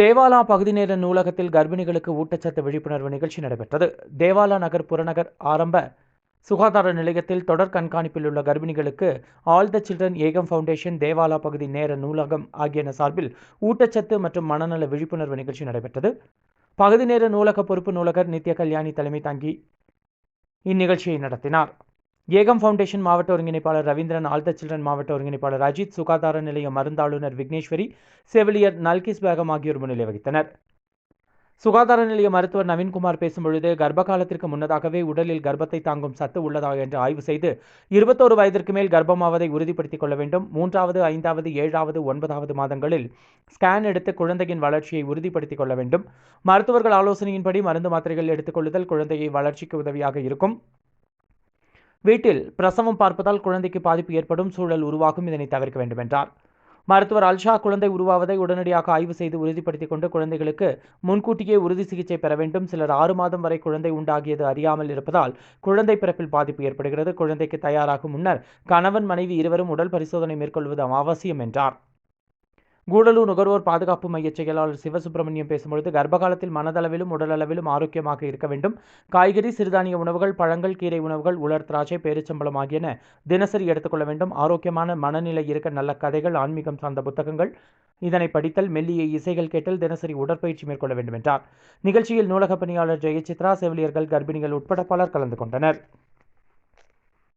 தேவாலா பகுதி நேர நூலகத்தில் கர்ப்பிணிகளுக்கு ஊட்டச்சத்து விழிப்புணர்வு நிகழ்ச்சி நடைபெற்றது. தேவாலா நகர் புறநகர் ஆரம்ப சுகாதார நிலையத்தில் தொடர் கண்காணிப்பில் உள்ள கர்ப்பிணிகளுக்கு all the children Ekam foundation Devala பகுதி நேர நூலகம் ஆகியன சார்பில் ஊட்டச்சத்து மற்றும் மனநல விழிப்புணர்வு நிகழ்ச்சி நடைபெற்றது. பகுதி நேர நூலக பொறுப்பு நூலகர் நித்ய கல்யாணி தலைமை தாங்கி இந்நிகழ்ச்சியை நடத்தினார். ஏகம் ஃபவுண்டேஷன் மாவட்ட ஒருங்கிணைப்பாளர் ரவீந்திரன் ஆல் த சில்ட்ரன் மாவட்ட ஒருங்கிணைப்பாளர் அஜித் சுகாதார நிலைய மருந்தாளுநர் விக்னேஸ்வரி செவிலியர் நல்கிஸ் பேகம் ஆகியோர் முன்னிலை வகித்தனர். சுகாதார நிலைய மருத்துவர் நவீன்குமார் பேசும்பொழுது கர்ப்ப காலத்திற்கு முன்னதாகவே உடலில் கர்ப்பத்தை தாங்கும் சத்து உள்ளதா என்று ஆய்வு செய்து இருபத்தோரு வயதிற்கு மேல் கர்ப்பமாவதை உறுதிப்படுத்திக் கொள்ள வேண்டும். மூன்றாவது ஐந்தாவது ஏழாவது ஒன்பதாவது மாதங்களில் ஸ்கேன் எடுத்து குழந்தையின் வளர்ச்சியை உறுதிப்படுத்திக் கொள்ள வேண்டும். மருத்துவர்கள் ஆலோசனையின்படி மருந்து மாத்திரைகள் எடுத்துக்கொள்ளுதல் குழந்தையை வளர்ச்சிக்கு உதவியாக இருக்கும். வீட்டில் பிரசவம் பார்ப்பதால் குழந்தைக்கு பாதிப்பு ஏற்படும் சூழல் உருவாகும் இதனை தவிர்க்க வேண்டும் என்றார் மருத்துவர் அல்ஷா குழந்தை உருவாவதை உடனடியாக ஆய்வு செய்து உறுதிப்படுத்திக் கொண்டு குழந்தைகளுக்கு முன்கூட்டியே உறுதி சிகிச்சை பெற வேண்டும். சிலர் ஆறு மாதம் வரை குழந்தை உண்டாகியது அறியாமல் இருப்பதால் குழந்தை பிறப்பில் பாதிப்பு ஏற்படுகிறது. குழந்தைக்கு தயாராகும் முன்னர் கணவன் மனைவி இருவரும் உடல் பரிசோதனை மேற்கொள்வது அவசியம் என்றார். கூடலூர் நுகர்வோர் பாதுகாப்பு மைய செயலாளர் சிவசுப்பிரமணியம் பேசும்பொழுது கர்ப்பகாலத்தில் மனதளவிலும் உடலளவிலும் ஆரோக்கியமாக இருக்க வேண்டும். காய்கறி சிறுதானிய உணவுகள் பழங்கள் கீரை உணவுகள் உலர் திராட்சை பேரிச்சம்பளம் ஆகியன தினசரி எடுத்துக்கொள்ள வேண்டும். ஆரோக்கியமான மனநிலை இருக்க நல்ல கதைகள் ஆன்மீகம் சார்ந்த புத்தகங்கள். இதனை படித்தல் மெல்லிய இசைகள் கேட்டல் தினசரி உடற்பயிற்சி மேற்கொள்ள வேண்டும் என்றார் நிகழ்ச்சியில் நூலக பணியாளர் ஜெயசித்ரா செவிலியர்கள் கர்ப்பிணிகள் உட்பட பலர் கலந்து கொண்டனர்.